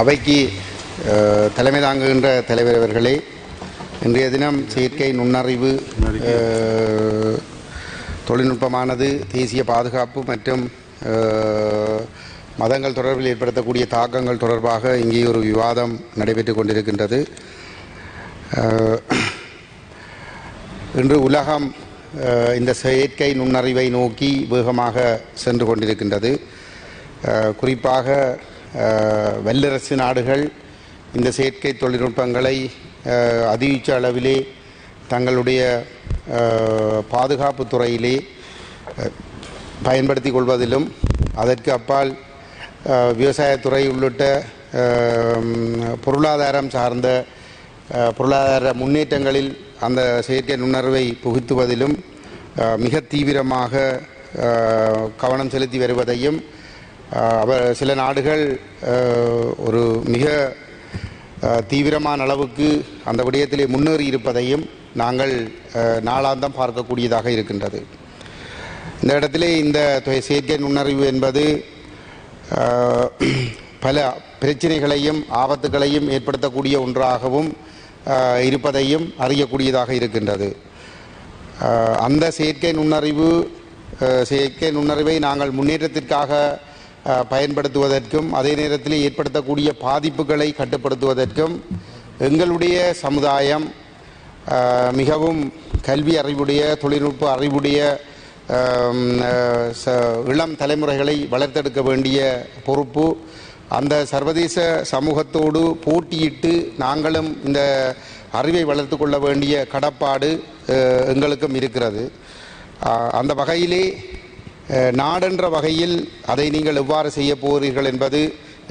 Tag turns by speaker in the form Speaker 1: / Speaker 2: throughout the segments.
Speaker 1: அவைக்கு தலைமை தாங்குகின்ற தலைவர் அவர்களே இன்றைய தினம் செயற்கை நுண்ணறிவு தொழில்நுட்பமானது தேசிய பாதுகாப்பு மற்றும் மதங்கள் தொடர்பில் ஏற்படுத்தக்கூடிய தாக்கங்கள் தொடர்பாக இங்கே ஒரு விவாதம் நடைபெற்று கொண்டிருக்கின்றது. இன்று உலகம் இந்த செயற்கை நுண்ணறிவை நோக்கி வேகமாக சென்று கொண்டிருக்கின்றது. குறிப்பாக வல்லரசு நாடுகள் இந்த செயற்கை தொழில்நுட்பங்களை அதிக அளவிலே தங்களுடைய பாதுகாப்பு துறையிலே பயன்படுத்தி கொள்வதிலும் அதற்கு அப்பால் விவசாயத்துறை உள்ளிட்ட பொருளாதாரம் சார்ந்த பொருளாதார முன்னேற்றங்களில் அந்த செயற்கை நுண்ணறிவை புகுத்துவதிலும் மிக தீவிரமாக கவனம் செலுத்தி வருவதையும் அவர் சில நாடுகள் ஒரு மிக தீவிரமான அளவுக்கு அந்த விடயத்திலே முன்னேறி இருப்பதையும் நாங்கள் நாளாந்தம் பார்க்கக்கூடியதாக இருக்கின்றது. இந்த இடத்திலே இந்த செயற்கை நுண்ணறிவு என்பது பல பிரச்சனைகளையும் ஆபத்துகளையும் ஏற்படுத்தக்கூடிய ஒன்றாகவும் இருப்பதையும் அறியக்கூடியதாக இருக்கின்றது. அந்த செயற்கை நுண்ணறிவு செயற்கை நுண்ணறிவை நாங்கள் முன்னேற்றத்திற்காக பயன்படுத்துவதற்கும் அதே நேரத்தில் ஏற்படுத்தக்கூடிய பாதிப்புகளை கட்டுப்படுத்துவதற்கும் எங்களுடைய சமுதாயம் மிகவும் கல்வி அறிவுடைய தொழில்நுட்ப அறிவுடைய ச- இளம் தலைமுறைகளை வளர்த்தெடுக்க வேண்டிய பொறுப்பு அந்த சர்வதேச சமூகத்தோடு போட்டியிட்டு நாங்களும் இந்த அறிவை வளர்த்து கொள்ள வேண்டிய கடப்பாடு எங்களுக்கும் இருக்கிறது. அந்த வகையிலே நாடென்ற வகையில் அதை நீங்கள் எவ்வாறு செய்ய போகிறீர்கள் என்பது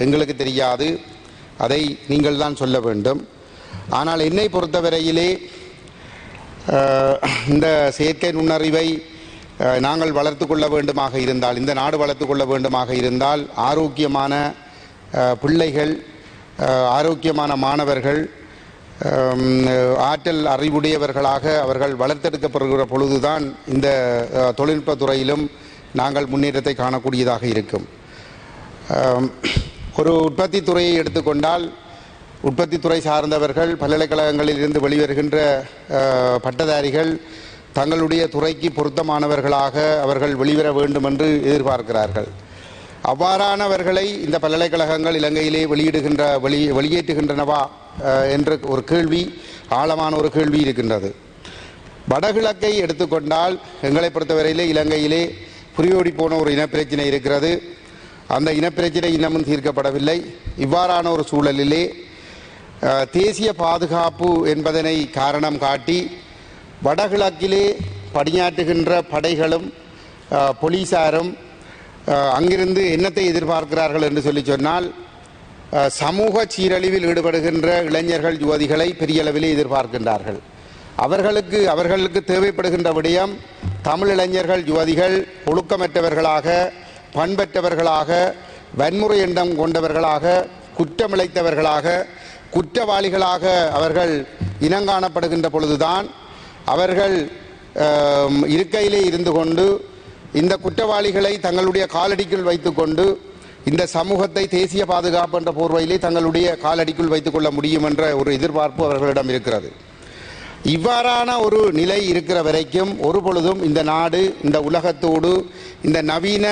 Speaker 1: எங்களுக்கு தெரியாது. அதை நீங்கள் தான் சொல்ல வேண்டும். ஆனால் என்னை பொறுத்தவரையிலே இந்த செயற்கை நுண்ணறிவை நாங்கள் வளர்த்து கொள்ள வேண்டுமாக இருந்தால் இந்த நாடு வளர்த்து கொள்ள வேண்டுமாக இருந்தால் ஆரோக்கியமான பிள்ளைகள் ஆரோக்கியமான மாணவர்கள் ஆற்றல் அறிவுடையவர்களாக அவர்கள் வளர்த்தெடுக்கப்படுகிற பொழுதுதான் இந்த தொழில்நுட்பத்துறையிலும் தொழில்நுட்பத் துறையிலும் நாங்கள் முன்னேற்றத்தை காணக்கூடியதாக இருக்கும். ஒரு உற்பத்தி துறையை எடுத்துக்கொண்டால் உற்பத்தி துறை சார்ந்தவர்கள் பல்கலைக்கழகங்களில் இருந்து வெளிவருகின்ற பட்டதாரிகள் தங்களுடைய துறைக்கு பொருத்தமானவர்களாக அவர்கள் வெளிவர வேண்டும் என்று எதிர்பார்க்கிறார்கள். அவ்வாறானவர்களை இந்த பல்கலைக்கழகங்கள் இலங்கையிலே வெளியிடுகின்ற வெளி வெளியேற்றுகின்றனவா என்று என்ற ஒரு கேள்வி ஆழமான ஒரு கேள்வி இருக்கின்றது. வடகிழக்கை எடுத்துக்கொண்டால் எங்களை பொறுத்தவரையிலே இலங்கையிலே புரியோடி போன ஒரு இனப்பிரச்சினை இருக்கிறது. அந்த இனப்பிரச்சனை இன்னமும் தீர்க்கப்படவில்லை. இவ்வாறான ஒரு சூழலிலே தேசிய பாதுகாப்பு என்பதனை காரணம் காட்டி வடகிழக்கிலே பணியாற்றுகின்ற படைகளும் போலீசாரும் அங்கிருந்து என்னத்தை எதிர்பார்க்கிறார்கள் என்று சொல்லி சொன்னால் சமூக சீரழிவில் ஈடுபடுகின்ற இளைஞர்கள் யுவதிகளை பெரிய அளவிலே எதிர்பார்க்கின்றார்கள். அவர்களுக்கு அவர்களுக்கு தேவைப்படுகின்ற விடயம் தமிழ் இளைஞர்கள் யுவதிகள் ஒழுக்கமற்றவர்களாக பண்பற்றவர்களாக வன்முறை எண்ணம் கொண்டவர்களாக குற்றமிழைத்தவர்களாக குற்றவாளிகளாக அவர்கள் இனங்காணப்படுகின்ற பொழுதுதான் அவர்கள் இருக்கையிலே இருந்து கொண்டு இந்த குற்றவாளிகளை தங்களுடைய காலடிக்குள் வைத்துக்கொண்டு இந்த சமூகத்தை தேசிய பாதுகாப்பு என்ற போர்வையிலே தங்களுடைய காலடிக்குள் வைத்துக் கொள்ள முடியும் என்ற ஒரு எதிர்பார்ப்பு அவர்களிடம் இருக்கிறது. இவ்வாறான ஒரு நிலை இருக்கிற வரைக்கும் ஒரு பொழுதும் இந்த நாடு இந்த உலகத்தோடு இந்த நவீன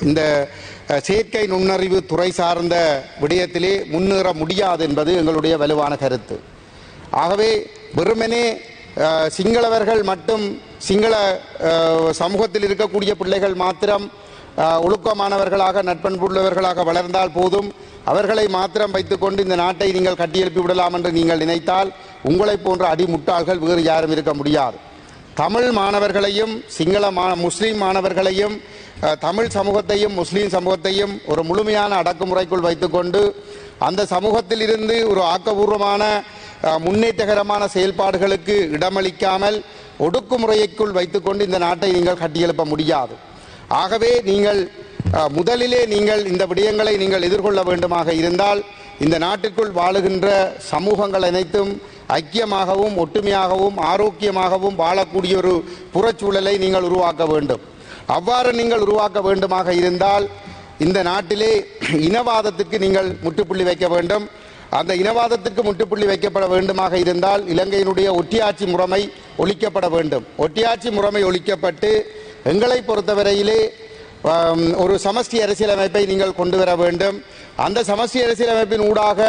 Speaker 1: இந்த செயற்கை நுண்ணறிவு துறை சார்ந்த விடயத்திலே முன்னேற முடியாது என்பது எங்களுடைய வலுவான கருத்து. ஆகவே வெறுமனே சிங்களவர்கள் மட்டும் சிங்கள சமூகத்தில் இருக்கக்கூடிய பிள்ளைகள் மாத்திரம் ஒழுக்கமானவர்களாக நட்பண்புள்ளவர்களாக வளர்ந்தால் போதும். அவர்களை மாத்திரம் வைத்துக்கொண்டு இந்த நாட்டை நீங்கள் கட்டியெழுப்பி விடலாம் என்று நீங்கள் நினைத்தால் உங்களைப் போன்ற அடிமுட்டாள்கள் வேறு யாரும் இருக்க முடியாது. தமிழ் மாணவர்களையும் சிங்கள மா முஸ்லீம் மாணவர்களையும் தமிழ் சமூகத்தையும் முஸ்லீம் சமூகத்தையும் ஒரு முழுமையான அடக்குமுறைக்குள் வைத்துக்கொண்டு அந்த சமூகத்தில் இருந்து ஒரு ஆக்கபூர்வமான முன்னேற்றகரமான செயல்பாடுகளுக்கு இடமளிக்காமல் ஒடுக்குமுறைக்குள் வைத்துக்கொண்டு இந்த நாட்டை நீங்கள் கட்டியெழுப்ப முடியாது. ஆகவே நீங்கள் முதலிலே நீங்கள் இந்த விடயங்களை நீங்கள் எதிர்கொள்ள வேண்டுமாக இருந்தால் இந்த நாட்டிற்குள் வாழுகின்ற சமூகங்கள் அனைத்தும் ஐக்கியமாகவும் ஒற்றுமையாகவும் ஆரோக்கியமாகவும் வாழக்கூடிய ஒரு புறச்சூழலை நீங்கள் உருவாக்க வேண்டும். அவ்வாறு நீங்கள் உருவாக்க வேண்டுமாக இருந்தால் இந்த நாட்டிலே இனவாதத்திற்கு நீங்கள் முற்றுப்புள்ளி வைக்க வேண்டும். அந்த இனவாதத்திற்கு முற்றுப்புள்ளி வைக்கப்பட வேண்டுமாக இருந்தால் இலங்கையினுடைய ஒட்டியாட்சி முறைமை ஒழிக்கப்பட வேண்டும். ஒட்டியாட்சி முறைமை ஒழிக்கப்பட்டு எங்களை பொறுத்தவரையிலே ஒரு சமஷ்டி அரசியலமைப்பை நீங்கள் கொண்டு வர வேண்டும். அந்த சமஷ்டி அரசியலமைப்பின் ஊடாக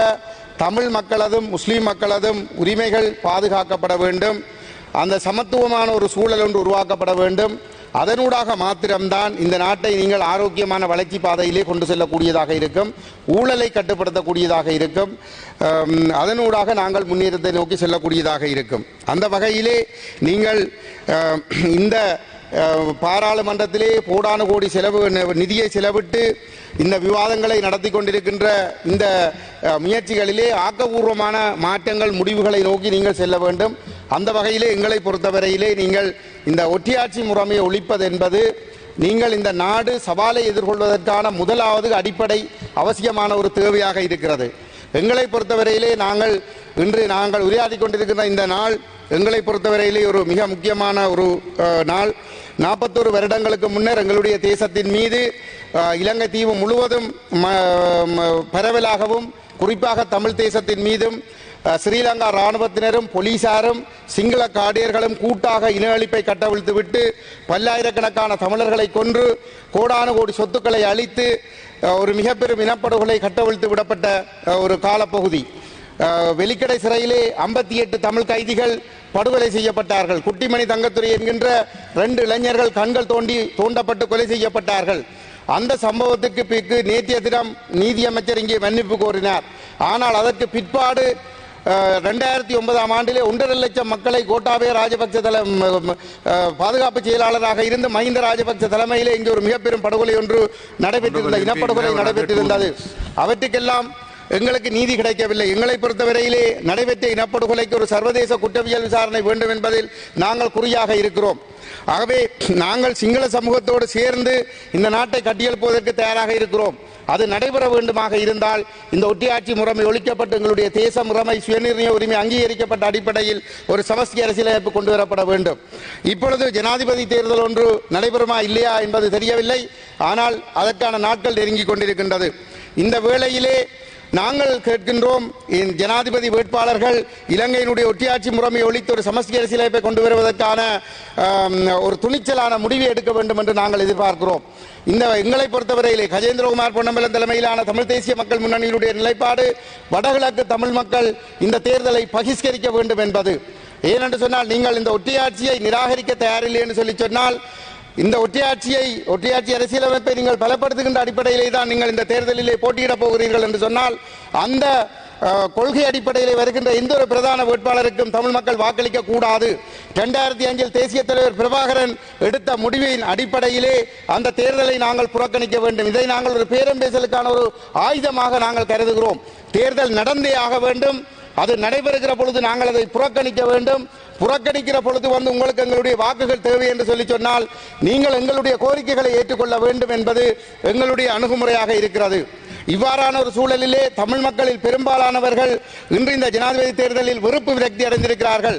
Speaker 1: தமிழ் மக்களதும் முஸ்லீம் மக்களதும் உரிமைகள் பாதுகாக்கப்பட வேண்டும். அந்த சமத்துவமான ஒரு சூழல் ஒன்று உருவாக்கப்பட வேண்டும். அதனூடாக மாத்திரம்தான் இந்த நாட்டை நீங்கள் ஆரோக்கியமான வளர்ச்சி பாதையிலே கொண்டு செல்லக்கூடியதாக இருக்கும். ஊழலை கட்டுப்படுத்தக்கூடியதாக இருக்கும். அதனூடாக நாங்கள் முன்னேற்றத்தை நோக்கி செல்லக்கூடியதாக இருக்கும். அந்த வகையிலே நீங்கள் இந்த பாராளுமன்றத்திலே கோடானு கோடி செலவு நிதியை செலவிட்டு இந்த விவாதங்களை நடத்தி கொண்டிருக்கின்ற இந்த முயற்சிகளிலே ஆக்கபூர்வமான மாற்றங்கள் முடிவுகளை நோக்கி நீங்கள் செல்ல வேண்டும். அந்த வகையிலே எங்களை பொறுத்தவரையிலே நீங்கள் இந்த ஒற்றியாட்சி முறைமையை ஒழிப்பது என்பது நீங்கள் இந்த நாடு சவாலை எதிர்கொள்வதற்கான முதலாவது அடிப்படை அவசியமான ஒரு தேவையாக இருக்கிறது. எங்களை பொறுத்தவரையிலே நாங்கள் இன்று நாங்கள் உரையாடி கொண்டிருக்கிற இந்த நாள் எங்களை பொறுத்தவரையிலே ஒரு மிக முக்கியமான ஒரு நாள். நாற்பத்தோரு வருடங்களுக்கு முன்னர் எங்களுடைய தேசத்தின் மீது இலங்கை தீவு முழுவதும் ம- பரவலாகவும் குறிப்பாக தமிழ் தேசத்தின் மீதும் ஸ்ரீலங்கா இராணுவத்தினரும் போலீசாரும் சிங்கள காடியர்களும் கூட்டாக இன அழிப்பை கட்டவிழ்த்துவிட்டு பல்லாயிரக்கணக்கான தமிழர்களை கொன்று கோடானு கோடி சொத்துக்களை அழித்து ஒரு மிக பெரும் இனப்படுகொலை கட்டவிழ்த்து விடப்பட்ட ஒரு காலப்பகுதி. வெலிக்கடை சிறையிலே ஐம்பத்தி எட்டு தமிழ் கைதிகள் படுகொலை செய்யப்பட்டார்கள். குட்டிமணி தங்கத்துறை என்கின்ற ரெண்டு இளைஞர்கள் கண்கள் தோண்டி தூண்டப்பட்டு கொலை செய்யப்பட்டார்கள். அந்த சம்பவத்துக்கு பிறகு நேற்றைய தினம் நீதியமைச்சர் இங்கே மன்னிப்பு கோரினார். ஆனால் அதற்கு பிற்பாடு ரெண்டாயிரத்தி ஒன்பதாம் ஆண்டிலே ஒன்றரை லட்சம் மக்களை கோட்டாபய ராஜபக்ச தலை பாதுகாப்பு செயலாளராக இருந்து மஹிந்த ராஜபக்ச தலைமையிலே இங்கே ஒரு மிக பெரும் படுகொலை ஒன்று நடைபெற்றிருந்த இனப்படுகொலை நடைபெற்றிருந்தது. அவற்றுக்கெல்லாம் எங்களுக்கு நீதி கிடைக்கவில்லை. எங்களை பொறுத்தவரையிலே நடைபெற்ற இனப்படுகொலைக்கு ஒரு சர்வதேச குற்றவியல் விசாரணை வேண்டும் என்பதில் நாங்கள் குறியாக இருக்கிறோம். ஆகவே நாங்கள் சிங்கள சமூகத்தோடு சேர்ந்து இந்த நாட்டை கட்டியெழுப்புவதற்கு தயாராக இருக்கிறோம். அது நடைபெற வேண்டுமாக இருந்தால் இந்த ஒட்டியாட்சி முறைமை ஒழிக்கப்பட்டு எங்களுடைய தேச முறைமை சுயநிர்ணய உரிமை அங்கீகரிக்கப்பட்ட அடிப்படையில் ஒரு சமஸ்தி அரசியலமைப்பு கொண்டு வரப்பட வேண்டும். இப்பொழுது ஜனாதிபதி தேர்தல் ஒன்று நடைபெறுமா இல்லையா என்பது தெரியவில்லை. ஆனால் அதற்கான நாட்கள் நெருங்கி கொண்டிருக்கின்றது. இந்த வேளையிலே நாங்கள் கேட்கின்றோம் ஜனாதிபதி வேட்பாளர்கள் இலங்கையினுடைய ஒட்டியாட்சி முறைமை ஒழித்து ஒரு சமஸ்தி அரசியலமைப்பை கொண்டு வருவதற்கான ஒரு துணிச்சலான முடிவை எடுக்க வேண்டும் என்று நாங்கள் எதிர்பார்க்கிறோம். இந்த எங்களை பொறுத்தவரையிலே கஜேந்திரகுமார் பொன்னம்பலம் தலைமையிலான தமிழ் தேசிய மக்கள் முன்னணியினுடைய நிலைப்பாடு வடகிழக்கு தமிழ் மக்கள் இந்த தேர்தலை பகிஷ்கரிக்க வேண்டும் என்பது. ஏனென்று சொன்னால் நீங்கள் இந்த ஒட்டியாட்சியை நிராகரிக்க தயாரில்லை என்று சொல்லி சொன்னால் இந்த ஒற்றையாட்சியை ஒற்றையாட்சி அரசியலமைப்பை நீங்கள் பலப்படுத்துகின்ற அடிப்படையிலே தான் நீங்கள் இந்த தேர்தலிலே போட்டியிடப் போகிறீர்கள் என்று சொன்னால் அந்த கொள்கை அடிப்படையிலே வருகின்ற எந்த ஒரு பிரதான வேட்பாளருக்கும் தமிழ் மக்கள் வாக்களிக்க கூடாது. இரண்டாயிரத்தி அஞ்சில் தேசிய தலைவர் பிரபாகரன் எடுத்த முடிவின் அடிப்படையிலே அந்த தேர்தலை நாங்கள் புறக்கணிக்க வேண்டும். இதை நாங்கள் ஒரு பேரம் பேசலுக்கான ஒரு ஆயுதமாக நாங்கள் கருதுகிறோம். தேர்தல் நடந்தே ஆக வேண்டும். அது நடைபெறுகிற பொழுது நாங்கள் அதை புறக்கணிக்க வேண்டும். புறக்கணிக்கிற பொழுது வந்து உங்களுக்கு எங்களுடைய வாக்குகள் தேவை என்று சொல்லி சொன்னால் நீங்கள் எங்களுடைய கோரிக்கைகளை ஏற்றுக்கொள்ள வேண்டும் என்பது எங்களுடைய அணுகுமுறையாக இருக்கிறது. இவ்வாறான ஒரு சூழலிலே தமிழ் மக்களில் பெரும்பாலானவர்கள் இன்று இந்த ஜனாதிபதி தேர்தலில் வெறுப்பு விரக்தி அடைந்திருக்கிறார்கள்.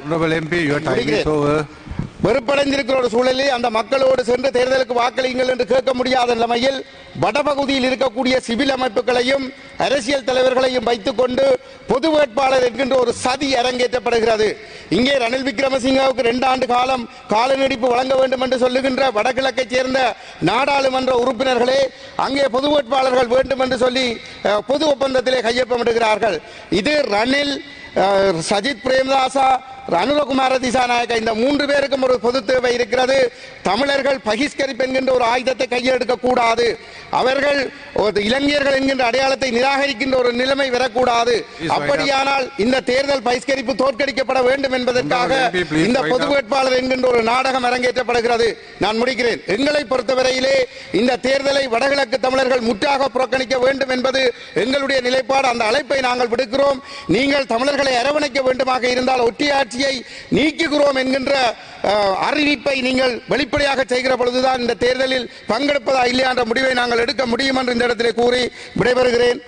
Speaker 1: வெறுப்படைந்திருக்கிற ஒரு சூழலில் அந்த மக்களோடு சென்று தேர்தலுக்கு வாக்களியுங்கள் என்று கேட்க முடியாத நிலைமையில் வடபகுதியில் இருக்கக்கூடிய சிவில் அமைப்புகளையும் அரசியல் தலைவர்களையும் வைத்துக்கொண்டு பொது வேட்பாளர் என்கின்ற ஒரு சதி அரங்கேற்றப்படுகிறது. இங்கே ரணில் விக்ரமசிங்காவுக்கு ரெண்டு ஆண்டு காலம் கால நீடிப்பு வழங்க வேண்டும் என்று சொல்லுகின்ற வடகிழக்கைச் சேர்ந்த நாடாளுமன்ற உறுப்பினர்களே அங்கே பொது வேட்பாளர்கள் வேண்டும் என்று சொல்லி பொது ஒப்பந்தத்திலே கையொப்பமிடுகிறார்கள். இது ரணில் சஜித் பிரேமதாசா அனுரகுமார திசாநாயக்க இந்த மூன்று பேருக்கும் ஒரு பொது தேவை இருக்கிறது. தமிழர்கள் பகிஷ்கரிப்பு என்கின்ற ஒரு ஆயுதத்தை கையில் எடுக்கக்கூடாது அவர்கள் ஒரு இளைஞர்கள் என்கின்ற அடையாளத்தை நிராகரிக்கின்ற ஒரு நிலைமை வரக்கூடாது. அப்படியானால் இந்த தேர்தல் பகிஷ்கரிப்பு தோற்கடிக்கப்பட வேண்டும் என்பதற்காக இந்த பொது. வேட்பாளர் என்கின்ற ஒரு நாடகம் அரங்கேற்றப்படுகிறது. நான் முடிக்கிறேன். எங்களை பொறுத்தவரையிலே இந்த தேர்தலை வடகிழக்கு தமிழர்கள் முற்றாக புறக்கணிக்க வேண்டும் என்பது எங்களுடைய நிலைப்பாடு. அந்த அழைப்பை நாங்கள் விடுக்கிறோம். நீங்கள் தமிழர்களை அரவணைக்க வேண்டுமாக இருந்தால் ஒட்டியாட்சியை நீக்குகிறோம் என்கின்ற அறிவிப்பை நீங்கள் வெளிப்படையாக செய்கிற பொழுதுதான் இந்த தேர்தலில் பங்கெடுப்பதா இல்லையா என்ற முடிவை நாங்கள் எடுக்க முடியும் என்று இந்த இடத்திலே கூறி விடைபெறுகிறேன்.